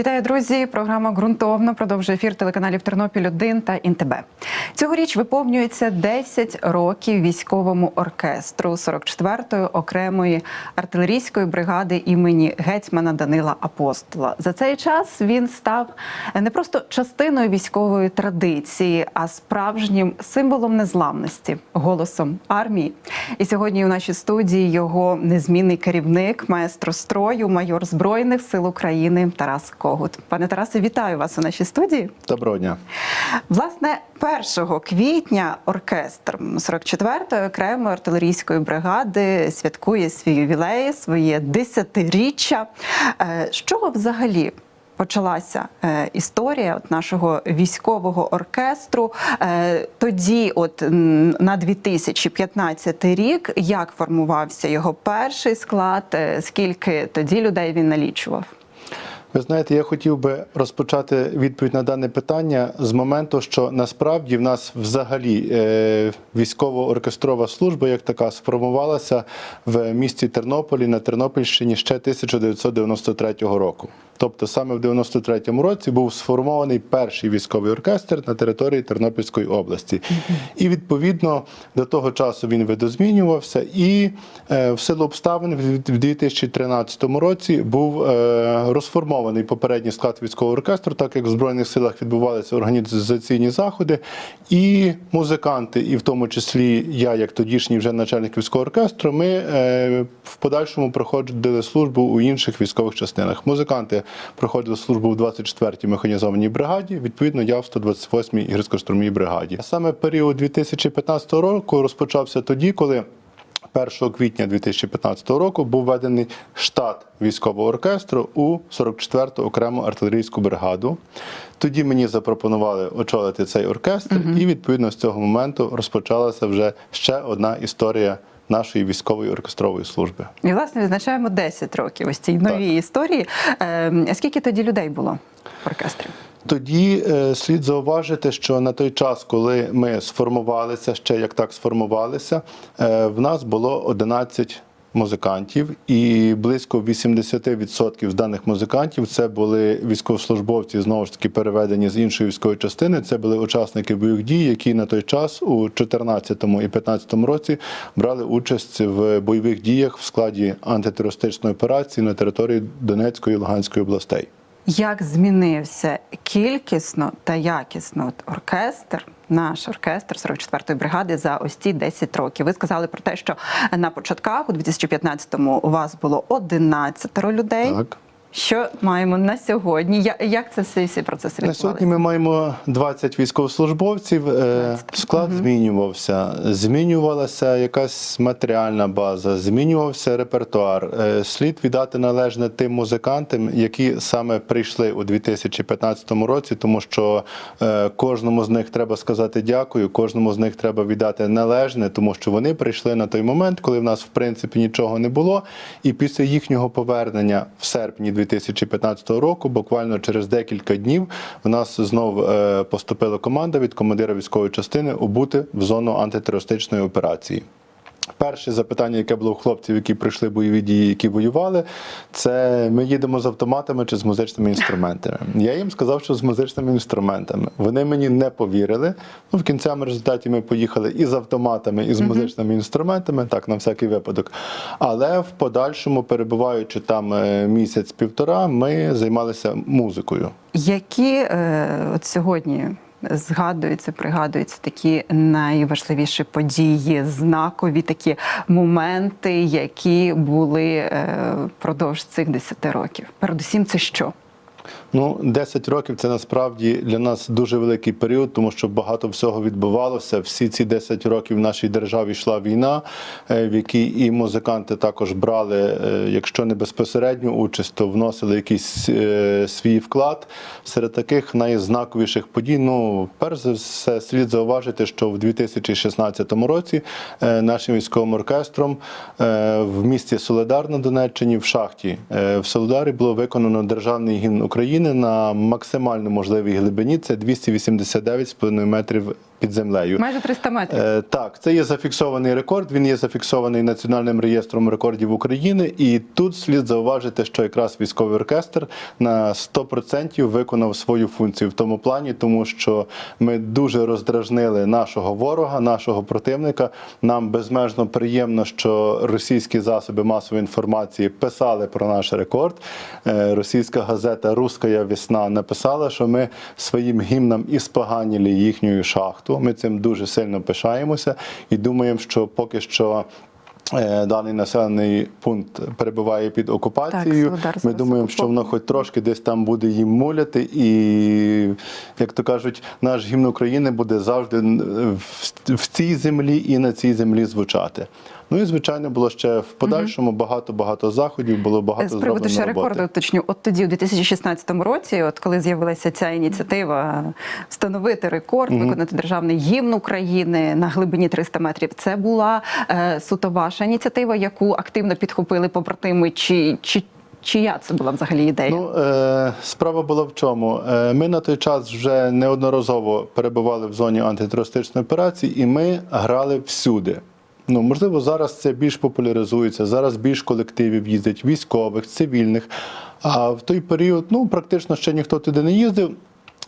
Вітаю, друзі! Програма ґрунтовно продовжує ефір телеканалів Тернопіль 1 та Інтебе. Цьогоріч виповнюється 10 років військовому оркестру 44-ї окремої артилерійської бригади імені гетьмана Данила Апостола. За цей час він став не просто частиною військової традиції, а справжнім символом незламності, голосом армії. І сьогодні у нашій студії його незмінний керівник, маестро строю, майор збройних сил України Тарас Когут. Пане Тарасе, вітаю вас у нашій студії. Доброго дня. Власне, 1 квітня оркестр 44-ї окремої артилерійської бригади святкує свій ювілей, своє десятиріччя. Е, З чого взагалі? Почалася е, історія от нашого військового оркестру. Е, тоді, от на 2015 рік, як формувався його перший склад, е, скільки тоді людей він налічував? Ви знаєте, я хотів би розпочати відповідь на дане питання з моменту, що насправді в нас взагалі е, військово-оркестрова служба як така сформувалася в місті Тернополі на Тернопільщині ще 1993 року. Тобто саме в 93-му році був сформований перший військовий оркестр на території Тернопільської області. І відповідно до того часу він видозмінювався, і е, в силу обставин в 2013 році був е, розформований попередній склад військового оркестру, так як в Збройних силах відбувалися організаційні заходи, і музиканти, і в тому числі я, як тодішній вже начальник військового оркестру, ми е, в подальшому проходили службу у інших військових частинах. Музиканти проходили службу в 24-й механізованій бригаді, відповідно, я в 128-й гірсько-штурмовій бригаді. Саме період 2015 року розпочався тоді, коли 1 квітня 2015 року був введений штат військового оркестру у 44-ту окрему артилерійську бригаду. Тоді мені запропонували очолити цей оркестр, і відповідно з цього моменту розпочалася вже ще одна історія нашої військової оркестрової служби. І власне відзначаємо 10 років ось цій новій історії. Е, Скільки тоді людей було в оркестрі? Тоді е, слід зауважити, що на той час, коли ми сформувалися, ще як так сформувалися, е, в нас було 11 музикантів, і близько 80% з даних музикантів це були військовослужбовці, знову ж таки переведені з іншої військової частини. Це були учасники бойових дій, які на той час у 2014 і 2015 році брали участь в бойових діях в складі антитерористичної операції на території Донецької і Луганської областей. Як змінився кількісно та якісно оркестр, наш оркестр 44-ї бригади за ось ці 10 років? Ви сказали про те, що на початках у 2015-му у вас було 11 людей. Так. Що маємо на сьогодні? Я- Як це всі, всі процеси На сьогодні ми маємо 20 військовослужбовців. Е, 20. Склад змінювався, змінювалася якась матеріальна база, змінювався репертуар. Е, Слід віддати належне тим музикантам, які саме прийшли у 2015 році, тому що е, кожному з них треба сказати дякую, кожному з них треба віддати належне, тому що вони прийшли на той момент, коли в нас в принципі нічого не було. І після їхнього повернення в серпні 2015 року, буквально через декілька днів, в нас знов е, поступила команда від командира військової частини убути в зону антитерористичної операції. Перше запитання, яке було у хлопців, які прийшли бойові дії, які воювали, це ми їдемо з автоматами чи з музичними інструментами. Я їм сказав, що з музичними інструментами. Вони мені не повірили. Ну, в кінцевому результаті ми поїхали і з автоматами, і з музичними інструментами, так, на всякий випадок. Але в подальшому, перебуваючи там е, місяць-півтора, ми займалися музикою. Які е, от сьогодні згадуються, пригадуються такі найважливіші події, знакові такі моменти, які були е, впродовж цих 10 років? Передусім, це що? Ну, 10 років це насправді для нас дуже великий період, тому що багато всього відбувалося. Всі ці 10 років в нашій державі йшла війна, е, в якій і музиканти також брали, е, якщо не безпосередню участь, то вносили якийсь е, свій вклад. Серед таких найзнаковіших подій, ну, перш за все, слід зауважити, що в 2016 році нашим військовим оркестром в місті Солидар на Донеччині в шахті в Солидарі було виконано державний гімн України на максимально можливій глибині. Це 289,5 метрів під землею. Майже 300 метрів. Е, Так, це є зафіксований рекорд. Він є зафіксований Національним реєстром рекордів України. І тут слід зауважити, що якраз військовий оркестр на 100% виконав свою функцію в тому плані, тому що ми дуже роздражнили нашого ворога, нашого противника. Нам безмежно приємно, що російські засоби масової інформації писали про наш рекорд. Е, Російська газета Руська весна написала, що ми своїм гімном іспоганили їхню шахту. Ми цим дуже сильно пишаємося і думаємо, що поки що. е, Даний населений пункт перебуває під окупацією. Так, Ми думаємо, що воно хоч трошки десь там буде їм муляти, і як то кажуть, наш гімн України буде завжди в, в цій землі і на цій землі звучати. Ну і звичайно було ще в подальшому багато багато заходів, було багато З приводу ще рекорду уточню. От тоді, у 2016 році, от коли з'явилася ця ініціатива встановити рекорд, виконати державний гімн України на глибині 300 метрів, це була е, суто ваша ініціатива, яку активно підхопили побратими, чи, чи чия це була взагалі ідея? Ну, е, справа була в чому? Е, ми на той час вже неодноразово перебували в зоні антитерористичної операції, і ми грали всюди. Ну, можливо, зараз це більш популяризується, зараз більш колективів їздить, військових, цивільних. А в той період, ну, практично ще ніхто туди не їздив.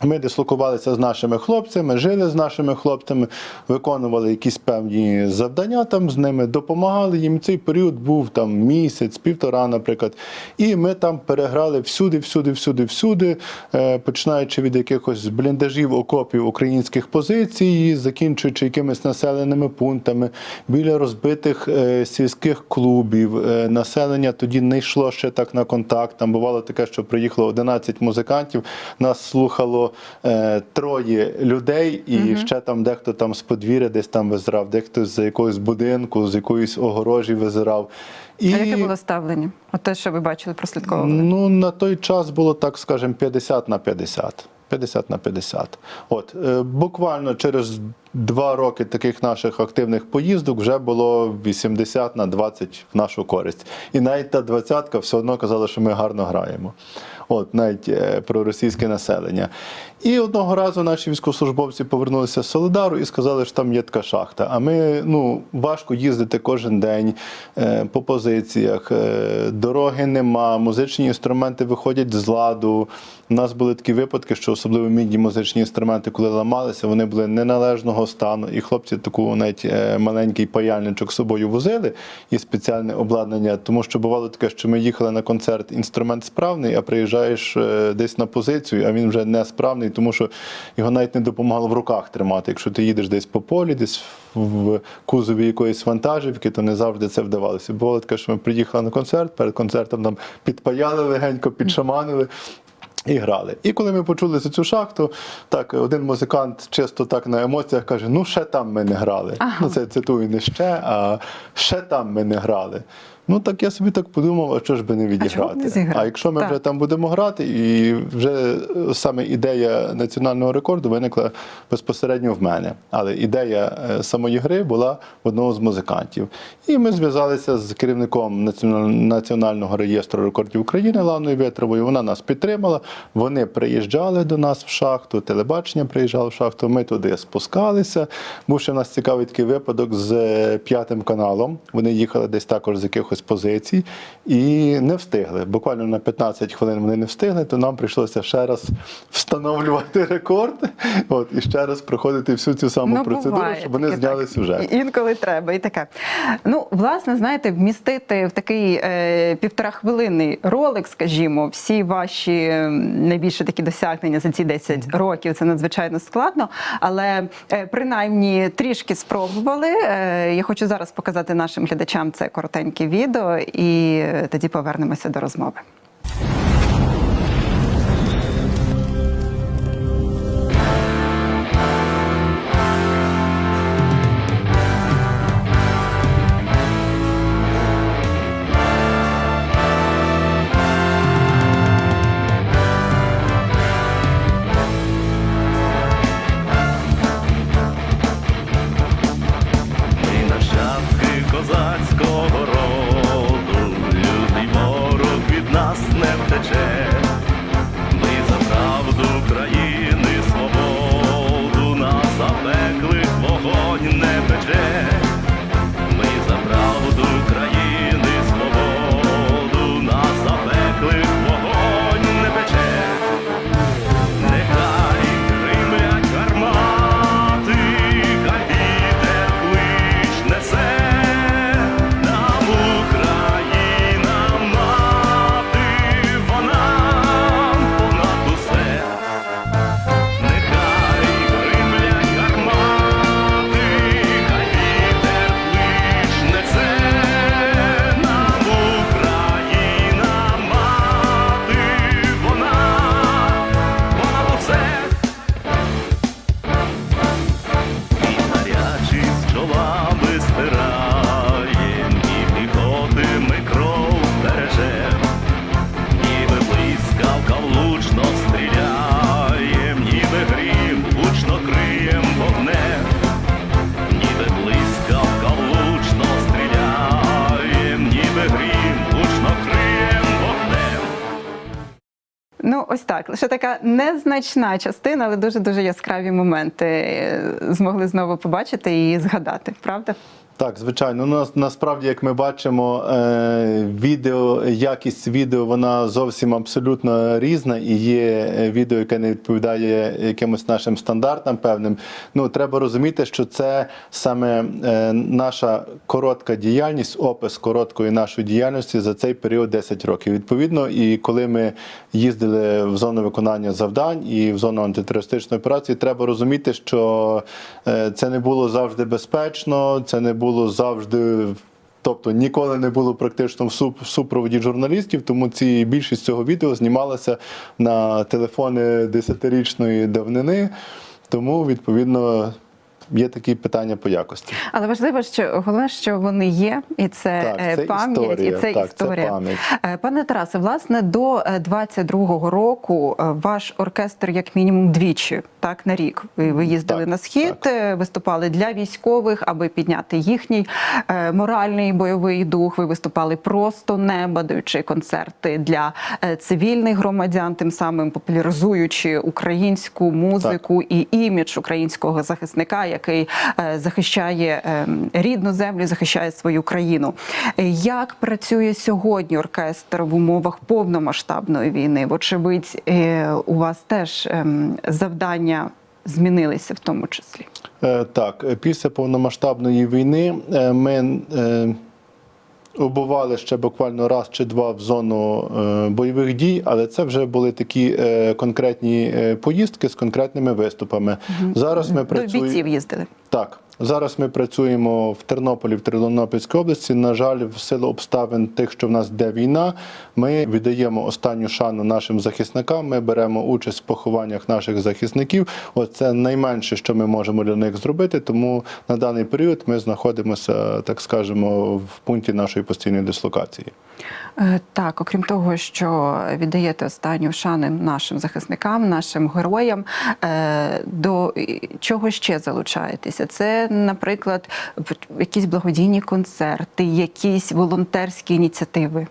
Ми дислокувалися з нашими хлопцями, жили з нашими хлопцями, виконували якісь певні завдання там з ними, допомагали їм. Цей період був там місяць, півтора, наприклад. І ми там переграли всюди, всюди, всюди, всюди, е, починаючи від якихось бліндажів, окопів українських позицій, закінчуючи якимись населеними пунктами, біля розбитих е, сільських клубів. Е, населення тоді не йшло ще так на контакт. Там бувало таке, що приїхало 11 музикантів, нас слухало е, троє людей, і ще там дехто там з подвір'я десь там визирав, дехто з якогось будинку, з якоїсь огорожі визирав. І... А яке було ставлення? От те, що ви бачили, прослідковували? Ну, на той час було, так скажемо, 50 на 50. 50 на 50. От, е, буквально через два роки таких наших активних поїздок вже було 80 на 20 в нашу користь. І навіть та двадцятка все одно казала, що ми гарно граємо. От, навіть е, про російське населення. І одного разу наші військовослужбовці повернулися з Солидару і сказали, що там є така шахта. А ми ну, важко їздити кожен день е, по позиціях, е, дороги нема, музичні інструменти виходять з ладу. У нас були такі випадки, що особливо мідні музичні інструменти, коли ламалися, вони були неналежного стану. І хлопці таку навіть е, маленький паяльничок з собою возили і спеціальне обладнання. Тому що бувало таке, що ми їхали на концерт, інструмент справний, а приїжджаєш е, десь на позицію, а він вже не справний, тому що його навіть не допомагало в руках тримати. Якщо ти їдеш десь по полі, десь в кузові якоїсь вантажівки, то не завжди це вдавалося. Бувало таке, що ми приїхали на концерт, перед концертом нам підпаяли легенько, підшаманили. І грали. І коли ми почули за цю шахту, так один музикант чисто так на емоціях каже: ну ще там ми не грали. Ага. Ну це цитую не ще, а ще там ми не грали. Ну так я собі так подумав, а що ж би не чого б не відіграти? А якщо ми Так. вже там будемо грати, і вже саме ідея національного рекорду виникла безпосередньо в мене. Але ідея е, самої гри була в одного з музикантів. І ми зв'язалися з керівником Національного реєстру рекордів України Ланою Вєтровою. Вона нас підтримала. Вони приїжджали до нас в шахту, телебачення приїжджало в шахту. Ми туди спускалися. Був ще в нас цікавий такий випадок з е, п'ятим каналом. Вони їхали десь також з якихось позицій і не встигли. Буквально на 15 хвилин вони не встигли, то нам прийшлося ще раз встановлювати рекорд. От і ще раз проходити всю цю саму процедуру, Ну, буває щоб вони таке, зняли так. сюжет. Інколи треба, і таке. Ну, власне, знаєте, вмістити в такий е, півторахвилинний ролик, скажімо, всі ваші найбільше такі досягнення за ці 10 років. Це надзвичайно складно. Але е, принаймні трішки спробували. Е, я хочу зараз показати нашим глядачам це коротеньке відео, і е, тоді повернемося до розмови. Так. Лише така незначна частина, але дуже дуже яскраві моменти е, змогли знову побачити і згадати, правда? Так, звичайно. Ну, насправді, як ми бачимо, е, відео, якість відео вона зовсім абсолютно різна, і є е, відео, яке не відповідає якимось нашим стандартам певним. Ну, треба розуміти, що це саме е, наша коротка діяльність, опис короткої нашої діяльності за цей період 10 років. Відповідно, і коли ми їздили в зону виконання завдань і в зону антитерористичної операції, треба розуміти, що це не було завжди безпечно, це не було завжди. Тобто ніколи не було практично в супроводі журналістів, тому ці більшість цього відео знімалася на телефони десятирічної давнини. Тому, відповідно, є такі питання по якості. Але важливо, що головне, що вони є, і це, Так, е, це пам'ять, історія. і це Так, це історія. пам'ять. Е, Пане Тарасе, власне, до е, 22-го року е, ваш оркестр як мінімум двічі, так на рік. Ви, ви їздили Так, на схід, так. е, виступали для військових, аби підняти їхній е, моральний бойовий дух. Ви виступали просто неба, даючи концерти для е, цивільних громадян, тим самим популяризуючи українську музику і імідж українського захисника, який е, захищає е, рідну землю, захищає свою країну. Як працює сьогодні оркестр в умовах повномасштабної війни? Вочевидь, е, у вас теж ем, завдання змінилися в тому числі. Так, після повномасштабної війни ми убували ще буквально раз чи два в зону е, бойових дій, але це вже були такі е, конкретні е, поїздки з конкретними виступами. Зараз ми До працюємо. бійців їздили. Так, зараз ми працюємо в Тернополі, в Тернопільській області. На жаль, в силу обставин тих, що в нас йде війна, ми віддаємо останню шану нашим захисникам. Ми беремо участь в похованнях наших захисників. Оце найменше, що ми можемо для них зробити. Тому на даний період ми знаходимося, так скажемо, в пункті нашої постійної дислокації. Е, Так, окрім того, що віддаєте останню шани нашим захисникам, нашим героям, е, до чого ще залучаєтеся? Це, наприклад, якісь благодійні концерти, якісь волонтерські ініціативи.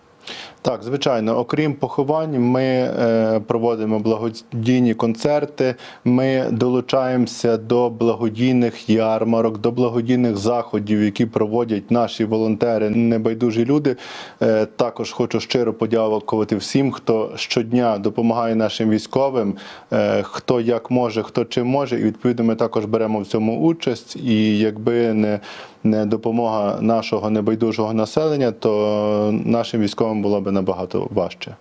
Так, звичайно, окрім поховань, ми е, проводимо благодійні концерти. Ми долучаємося до благодійних ярмарок, до благодійних заходів, які проводять наші волонтери, небайдужі люди. Е, також хочу щиро подякувати всім, хто щодня допомагає нашим військовим, е, хто як може, хто чим може. І відповідно ми також беремо в цьому участь. І якби не не допомога нашого небайдужого населення, то нашим військовим було б набагато важче.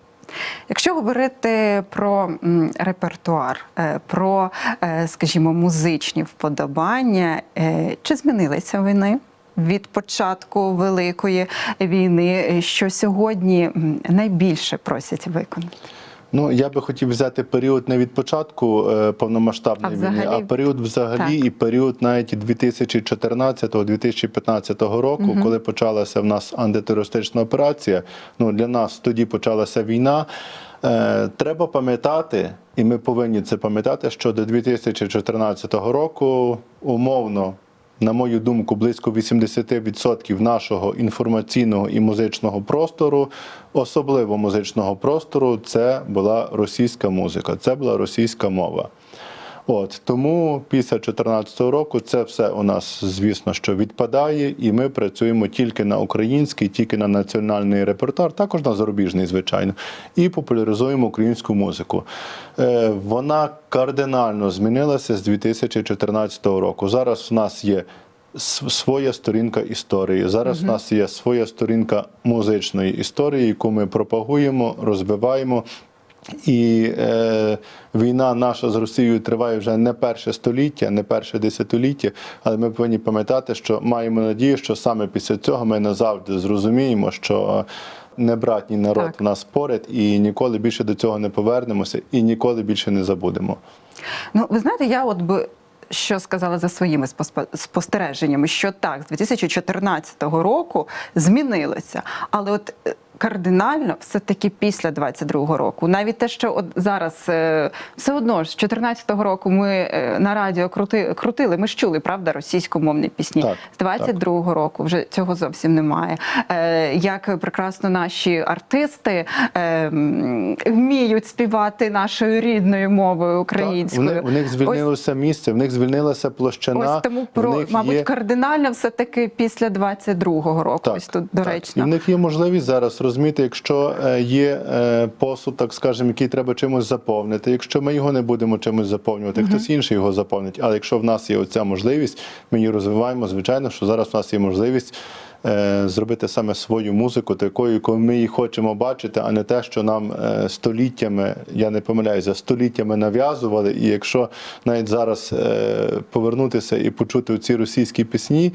Якщо говорити про репертуар, е, про, е, скажімо, музичні вподобання, е, чи змінилися вони? Від початку великої війни, що сьогодні найбільше просять виконати? Ну я би хотів взяти період не від початку е, повномасштабної А війни, взагалі? а період взагалі Так. і період навіть 2014-2015 року, коли почалася в нас антитерористична операція. Ну для нас тоді почалася війна. Е, треба пам'ятати, і ми повинні це пам'ятати, що до 2014 року умовно. На мою думку, близько 80% нашого інформаційного і музичного простору, особливо музичного простору, це була російська музика, це була російська мова. От тому після 2014 року це все у нас, звісно, що відпадає, і ми працюємо тільки на український, тільки на національний репертуар, також на зарубіжний, звичайно, і популяризуємо українську музику. Е, вона кардинально змінилася з 2014 року. Зараз у нас є своя сторінка історії. Зараз у нас є своя сторінка музичної історії, яку ми пропагуємо, розвиваємо. І е, війна наша з Росією триває вже не перше століття, не перше десятиліття, але ми повинні пам'ятати, що маємо надію, що саме після цього ми назавжди зрозуміємо, що не братній народ Так. в нас поряд, і ніколи більше до цього не повернемося, і ніколи більше не забудемо. Ну, ви знаєте, я от би. Що сказала за своїми спостереженнями, що так, з 2014 року змінилося. Але от е, кардинально все-таки після 22-го року. Навіть те, що от зараз е, все одно з 14-го року ми е, на радіо крути, крутили, ми ж чули, правда, російськомовні пісні. Так, з 22-го року вже цього зовсім немає. Е, Як прекрасно наші артисти вміють співати нашою рідною мовою Так, українською. вони- у них Ось звільнилося місце, в них звільнилася площина. Ось тому про них мабуть є... кардинально все таки після 22-го року. Так, Ось тут так. доречно. І в них є можливість зараз розуміти, якщо е, є е, посуд, так скажемо, який треба чимось заповнити. Якщо ми його не будемо чимось заповнювати, хтось інший його заповнить. Але якщо в нас є оця можливість, ми її розвиваємо. Звичайно, що зараз в нас є можливість. Е, Зробити саме свою музику, такою, якою ми її хочемо бачити, а не те, що нам е, століттями, я не помиляюся, століттями нав'язували. І якщо навіть зараз е, повернутися і почути ці російські пісні,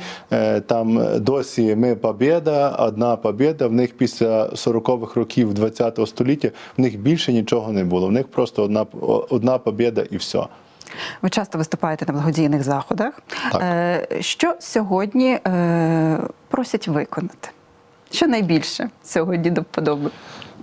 там досі ми побєда, одна побєда. В них після 40-х років 20-го століття в них більше нічого не було. В них просто одна одна побєда і все. Ви часто виступаєте на благодійних заходах. Так. Е, Що сьогодні е, просять виконати? Що найбільше сьогодні до вподоби?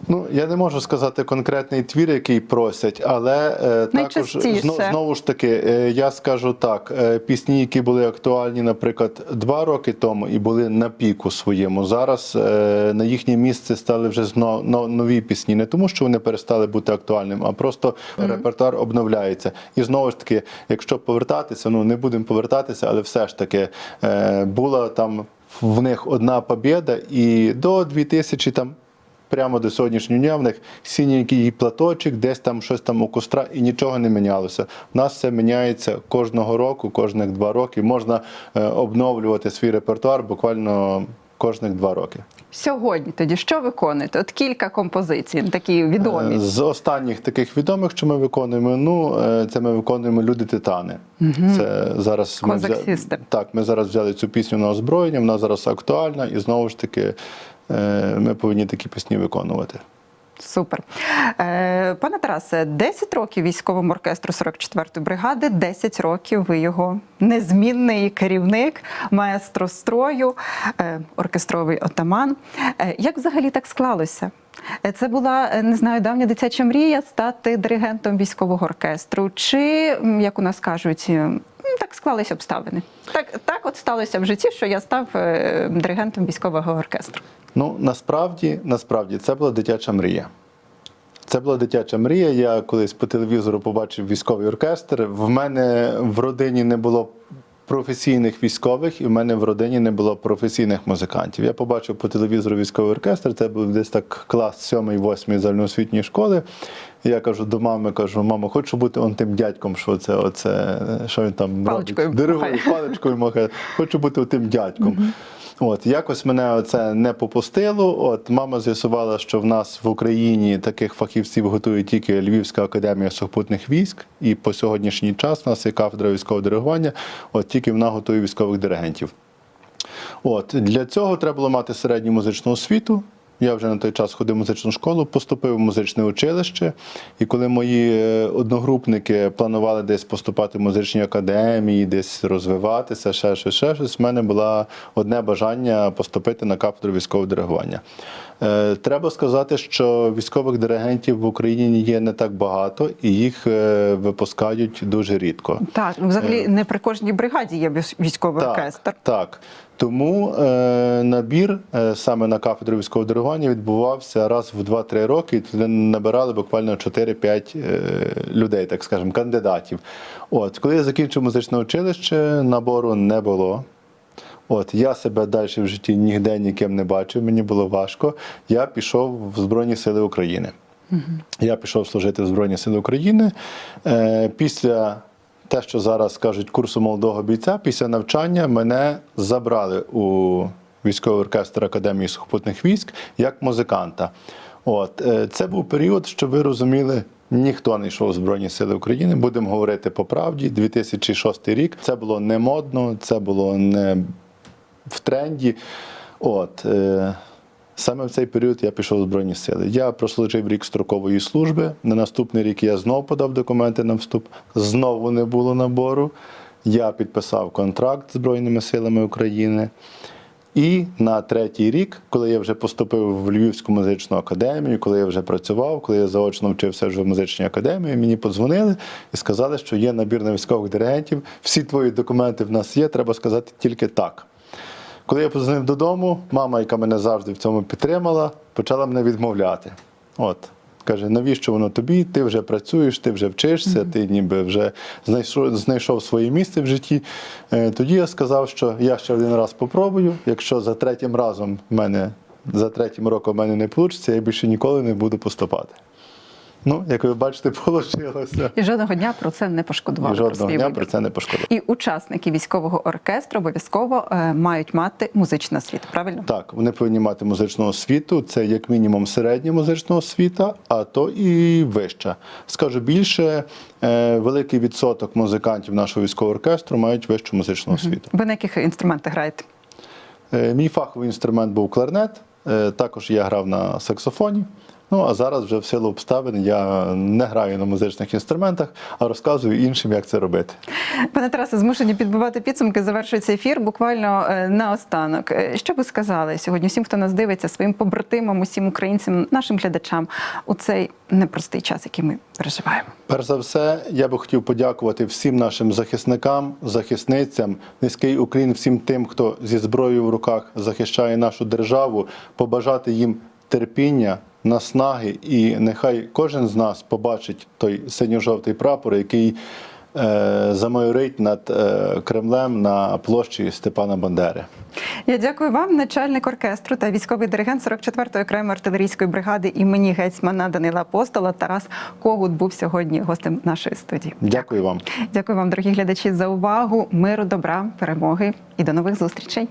Ну я не можу сказати конкретний твір, який просять, але е, також Найчастіше. зно, знову ж таки, е, я скажу так: е, пісні, які були актуальні, наприклад, два роки тому і були на піку своєму. Зараз е, на їхнє місце стали вже зно, но- нові пісні. Не тому, що вони перестали бути актуальними, а просто репертуар обновляється. І знову ж таки, якщо повертатися, ну не будемо повертатися, але все ж таки е, була там в них одна побєда, і до 2000 там прямо до сьогоднішнього дня в них синенький платочок, десь там щось там у костра, і нічого не мінялося. У нас це міняється кожного року, кожних два роки. Можна е, обновлювати свій репертуар буквально кожних два роки. Сьогодні тоді що виконуєте? От кілька композицій, такі відомі. Е, З останніх таких відомих, що ми виконуємо, ну е, це ми виконуємо Люди Титани. Це зараз ми Козак взя- System. так. Ми зараз взяли цю пісню на озброєння. Вона зараз актуальна, і знову ж таки ми повинні такі пісні виконувати. Супер. Е, пане Тарасе, 10 років військовому оркестру 44-ї бригади, 10 років ви його незмінний керівник, маестро строю, е, оркестровий отаман. Е, як взагалі так склалося? Це була е, не знаю, давня дитяча мрія стати диригентом військового оркестру. Чи, як у нас кажуть, так склалися обставини? Так, так от сталося в житті, що я став е, диригентом військового оркестру. Ну насправді, насправді це була дитяча мрія. Це була дитяча мрія. Я колись по телевізору побачив військовий оркестр. В мене в родині не було професійних військових, і в мене в родині не було професійних музикантів. Я побачив по телевізору військовий оркестр. Це був десь так клас 7-8 загальноосвітньої школи. Я кажу до мами, кажу, мамо, хочу бути он тим дядьком, що це, оце, що він там Паличкою робить. Диригує, паличкою махає. Хочу бути тим дядьком. От якось мене це не попустило. От мама з'ясувала, що в нас в Україні таких фахівців готує тільки Львівська академія сухопутних військ, і по сьогоднішній час в нас є кафедра військового диригування. От тільки вона готує військових диригентів. От для цього треба було мати середню музичну освіту. Я вже на той час ходив в музичну школу, поступив в музичне училище. І коли мої е, одногрупники планували десь поступати в музичні академії, десь розвиватися, ще щось, ще щось, в мене було одне бажання поступити на кафедру військового диригування. Е, Треба сказати, що військових диригентів в Україні є не так багато, і їх е, випускають дуже рідко. Так, ну взагалі не при кожній бригаді є військ- військовий оркестр. Так. Тому е, набір е, саме на кафедру військового диригування відбувався раз в 2-3 роки, і туди набирали буквально 4-5 е, людей, так скажемо, кандидатів. От, коли я закінчив музичне училище, набору не було. От, я себе далі в житті ніде ніким не бачив, мені було важко. Я пішов в Збройні Сили України. Я пішов служити в Збройні Сили України. Е, після те, що зараз кажуть, курсу молодого бійця, після навчання мене забрали у військовий оркестр Академії сухопутних військ як музиканта. От, е, це був період, що ви розуміли. Ніхто не йшов у Збройні Сили України. Будемо говорити по правді. 2006 рік. Це було не модно, це було не в тренді. От, е, саме в цей період я пішов у Збройні Сили. Я прослужив рік строкової служби. На наступний рік я знову подав документи на вступ. Знову не було набору. Я підписав контракт з Збройними силами України. І на третій рік, коли я вже поступив в Львівську музичну академію, коли я вже працював, коли я заочно вчився вже в музичній академії, мені подзвонили і сказали, що є набір на військових диригентів. Всі твої документи в нас є, треба сказати тільки так. Коли я позвонив додому, мама, яка мене завжди в цьому підтримала, почала мене відмовляти. От. Каже, навіщо воно тобі? Ти вже працюєш, ти вже вчишся, ти ніби вже знайшов, знайшов своє місце в житті. Е, Тоді я сказав, що я ще один раз попробую. Якщо за третім разом в мене, за третім роком в мене не вийде, я більше ніколи не буду поступати. Ну, як ви бачите, вийшло. І жодного дня про це не пошкодували. І жодного дня вибір. про це не пошкодував. І учасники військового оркестру обов'язково е, мають мати музичну освіту, правильно? Так, вони повинні мати музичну освіту. Це як мінімум середня музична освіта, а то і вища. Скажу більше, е, великий відсоток музикантів нашого військового оркестру мають вищу музичну освіту. Ви на яких інструментах граєте? Е, Мій фаховий інструмент був кларнет. е, Також я грав на саксофоні. Ну а зараз вже в силу обставин я не граю на музичних інструментах, а розказую іншим, як це робити. Пане Тарасе, змушені підбивати підсумки. Завершується ефір. Буквально е, наостанок. Е, Що ви сказали сьогодні всім, хто нас дивиться, своїм побратимам, усім українцям, нашим глядачам у цей непростий час, який ми переживаємо? Перш за все, я би хотів подякувати всім нашим захисникам, захисницям, низький уклін всім тим, хто зі зброєю в руках захищає нашу державу, побажати їм терпіння, наснаги, і нехай кожен з нас побачить той синьо-жовтий прапор, який е, замайорить над е, Кремлем на площі Степана Бандери. Я дякую вам, начальник оркестру та військовий диригент 44-ї окремої артилерійської бригади імені гетьмана Данила Апостола. Тарас Когут був сьогодні гостем нашої студії. Дякую вам. Дякую вам, дорогі глядачі, за увагу, миру, добра, перемоги і до нових зустрічей.